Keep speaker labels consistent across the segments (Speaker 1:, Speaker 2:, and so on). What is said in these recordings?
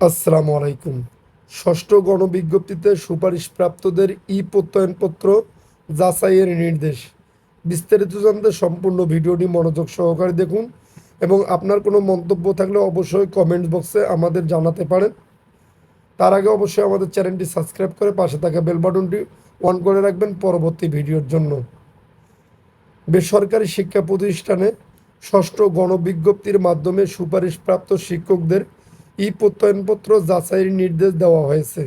Speaker 1: আসসালামু আলাইকুম। ষষ্ঠ গণবিজ্ঞপ্তিতে সুপারিশপ্রাপ্তদের ই প্রত্যয়নপত্র যাচাইয়ের নির্দেশ। বিস্তারিত জানতে সম্পূর্ণ ভিডিওটি মনোযোগ সহকারে দেখুন এবং আপনার কোনো মন্তব্য থাকলে অবশ্যই কমেন্ট বক্সে আমাদের জানাতে পারেন। তার আগে অবশ্যই আমাদের চ্যানেলটি সাবস্ক্রাইব করে পাশে থাকা বেল বাটনটি অন করে রাখবেন পরবর্তী ভিডিওর জন্য। বেসরকারি শিক্ষা প্রতিষ্ঠানে ষষ্ঠ গণবিজ্ঞপ্তির মাধ্যমে সুপারিশপ্রাপ্ত শিক্ষকদের ই প্রত্যয়নপত্র যাচাইয়ের নির্দেশ দেওয়া হয়েছে।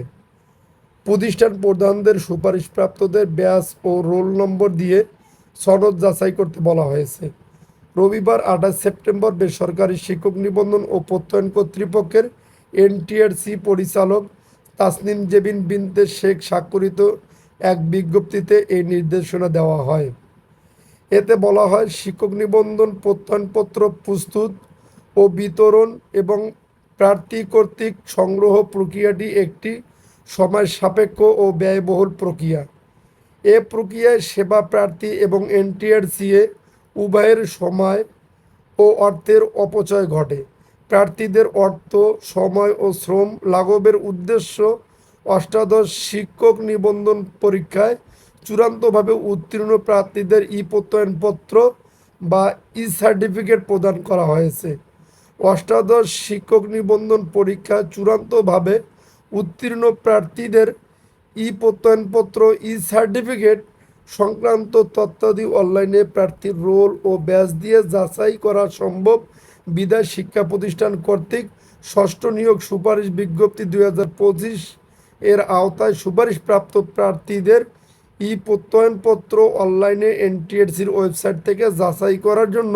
Speaker 1: প্রতিষ্ঠান প্রধানদের সুপারিশপ্রাপ্তদের ব্যাস ও রোল নম্বর দিয়ে সনদ যাচাই করতে বলা হয়েছে। রবিবার আঠাশ সেপ্টেম্বর বেসরকারি শিক্ষক নিবন্ধন ও প্রত্যয়ন কর্তৃপক্ষের এনটিআরসি পরিচালক তাসনিম জেবিন বিনতে শেখ স্বাক্ষরিত এক বিজ্ঞপ্তিতে এই নির্দেশনা দেওয়া হয়। এতে বলা হয়, শিক্ষক নিবন্ধন প্রত্যয়নপত্র প্রস্তুত ও বিতরণ এবং প্রার্থী কর্তৃক সংগ্রহ প্রক্রিয়াটি একটি সময় সাপেক্ষ ও ব্যয়বহুল প্রক্রিয়া। এ প্রক্রিয়ায় সেবা প্রার্থী এবং এনটিআরসিএ উভয়ের সময় ও অর্থের অপচয় ঘটে। প্রার্থীদের অর্থ, সময় ও শ্রম লাঘবের উদ্দেশ্য অষ্টাদশ শিক্ষক নিবন্ধন পরীক্ষায় চূড়ান্তভাবে উত্তীর্ণ প্রার্থীদের ই প্রত্যয়নপত্র বা ই সার্টিফিকেট প্রদান করা হয়েছে। অষ্টাদশ শিক্ষক নিবন্ধন পরীক্ষা চূড়ান্তভাবে উত্তীর্ণ প্রার্থীদের ই প্রত্যয়নপত্র, ই সার্টিফিকেট, সংক্রান্ত তথ্যাদি অনলাইনে প্রার্থীর রোল ও ব্যাস দিয়ে যাচাই করা সম্ভব। বিদায় শিক্ষা প্রতিষ্ঠান কর্তৃক ষষ্ঠ নিয়োগ সুপারিশ বিজ্ঞপ্তি দুই হাজার পঁচিশ এর আওতায় সুপারিশপ্রাপ্ত প্রার্থীদের ই প্রত্যয়নপত্র অনলাইনে এনটিএসির ওয়েবসাইট থেকে যাচাই করার জন্য